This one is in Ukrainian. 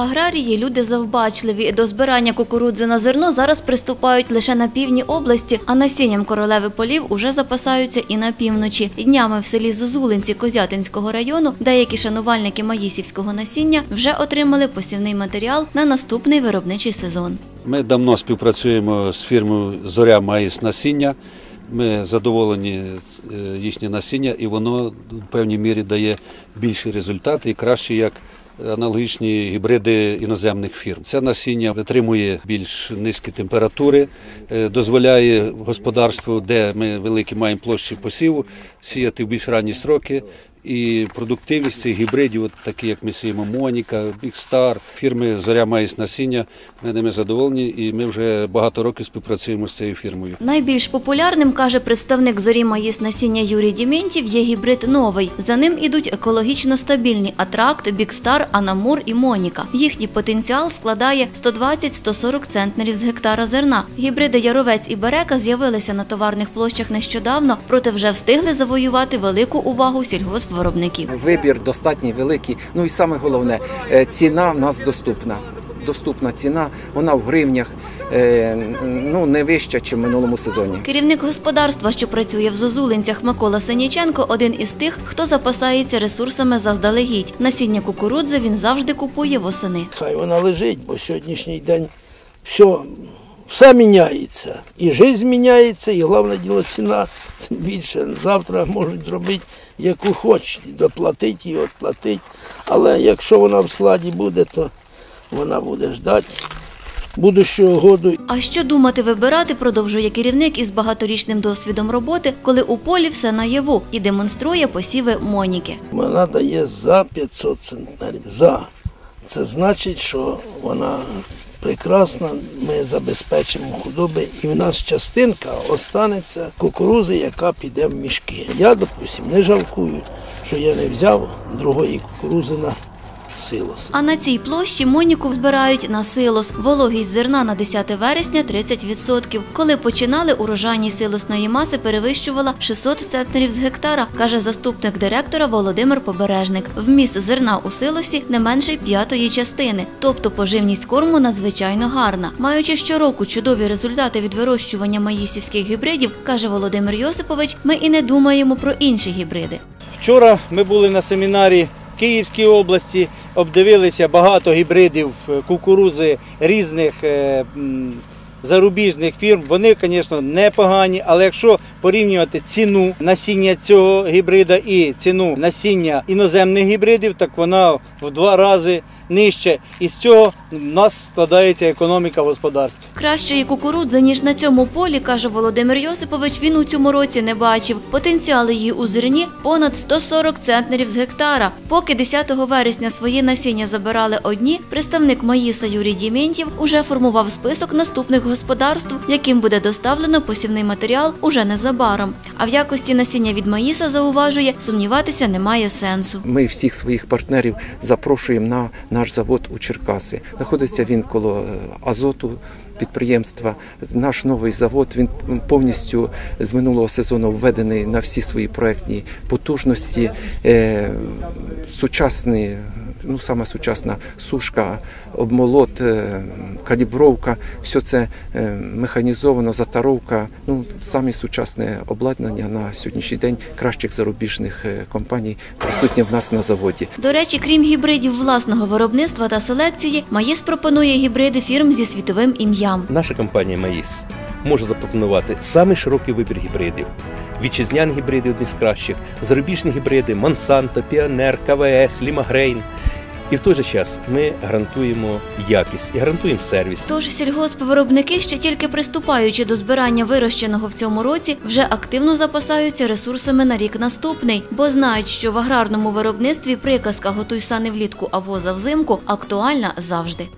Аграрії люди завбачливі. До збирання кукурудзи на зерно зараз приступають лише на півдні області, а насінням королеви полів уже запасаються і на півночі. Днями в селі Зозулинці Козятинського району деякі шанувальники маїсівського насіння вже отримали посівний матеріал на наступний виробничий сезон. Ми давно співпрацюємо з фірмою Зоря Маїс Насіння. Ми задоволені е, їхнє насіння, і воно в певній мірі дає більші результати і краще як аналогічні гібриди іноземних фірм. Це насіння витримує більш низькі температури, е, дозволяє господарству, де ми великі маємо площі посіву, сіяти в більш ранні сроки. І продуктивність цих гібридів, от такі як ми сіємо Моніка, Бікстар, фірми Зоря Маїс Насіння, ми ними задоволені, і ми вже багато років співпрацюємо з цією фірмою. Найбільш популярним, каже представник зорі маїс насіння Юрій Дімєнтів, є гібрид новий. За ним ідуть екологічно стабільні Атракт, Бікстар, Анамур і Моніка. Їхній потенціал складає 120-140 центнерів з гектара зерна. Гібриди Яровець і Берека з'явилися на товарних площах нещодавно, проте вже встигли завоювати велику увагу сільгоспвиробників. Вибір достатньо великий. Ну і саме головне, е, ціна в нас доступна. Доступна ціна, вона в гривнях, е, ну не вища, ніж в минулому сезоні. Керівник господарства, що працює в Зозулинцях Микола Синіченко, один із тих, хто запасається ресурсами заздалегідь. Насіння кукурудзи він завжди купує восени. Хай вона лежить, бо сьогоднішній день все, все міняється. І життя міняється, і головне діло ціна тим більше. Завтра можуть зробити яку хочуть, доплатити і відплатити. Але якщо вона в складі буде, то вона буде ждати будущого году. А що думати вибирати, продовжує керівник із багаторічним досвідом роботи, коли у полі все наяву і демонструє посіви Моніки. Вона дає за 500 центнерів. За. Це значить, що вона прекрасна, ми забезпечимо худоби, і в нас частинка останеться кукурузи, яка піде в мішки. Я, допустим, не жалкую, що я не взяв другої кукурузи на силос. А на цій площі Моніку збирають на силос. Вологість зерна на 10 вересня 30%. Коли починали, урожайність силосної маси перевищувала 600 центнерів з гектара, каже заступник директора Володимир Побережник. Вміст зерна у силосі не менше п'ятої частини, тобто поживність корму надзвичайно гарна. Маючи щороку чудові результати від вирощування маїсівських гібридів, каже Володимир Йосипович, ми і не думаємо про інші гібриди. Вчора ми були на семінарі Київській області, обдивилися багато гібридів е, кукурузи різних е, зарубіжних фірм. Вони, звісно, непогані, але якщо порівнювати ціну насіння цього гібрида і ціну насіння іноземних гібридів, так вона в два рази нижче. І з цього нас складається економіка в господарстві. Кращої кукурудзи, ніж на цьому полі, каже Володимир Йосипович, він у цьому році не бачив. Потенціал її у зерні понад 140 центнерів з гектара. Поки 10 вересня свої насіння забирали одні, представник Маїса Юрій Дімєнтів уже формував список наступних господарств, яким буде доставлено посівний матеріал уже незабаром. А в якості насіння від Маїса зауважує, сумніватися немає сенсу. Ми всіх своїх партнерів запрошуємо на наш завод у Черкаси. Знаходиться він коло е, азоту. Підприємства, наш новий завод він повністю з минулого сезону введений на всі свої проектні потужності. Е, сучасні, ну саме сучасна сушка, обмолот, е, калібровка, все це механізовано, затаровка. Ну самі сучасне обладнання на сьогоднішній день кращих зарубіжних е, компаній присутнє в нас на заводі. До речі, крім гібридів власного виробництва та селекції, Маїс пропонує гібриди фірм зі світовим ім'ям. Наша компанія Маїс може запропонувати самий широкий вибір гібридів. Вітчизняні гібриди одні з кращих, зарубіжні гібриди Монсанто, Піонер, КВС, Лімагрейн. І в той же час ми гарантуємо якість і гарантуємо сервіс. Тож сільгоспвиробники, ще тільки приступаючи до збирання вирощеного в цьому році, вже активно запасаються ресурсами на рік наступний, бо знають, що в аграрному виробництві приказка готуй сани влітку, а воза взимку актуальна завжди.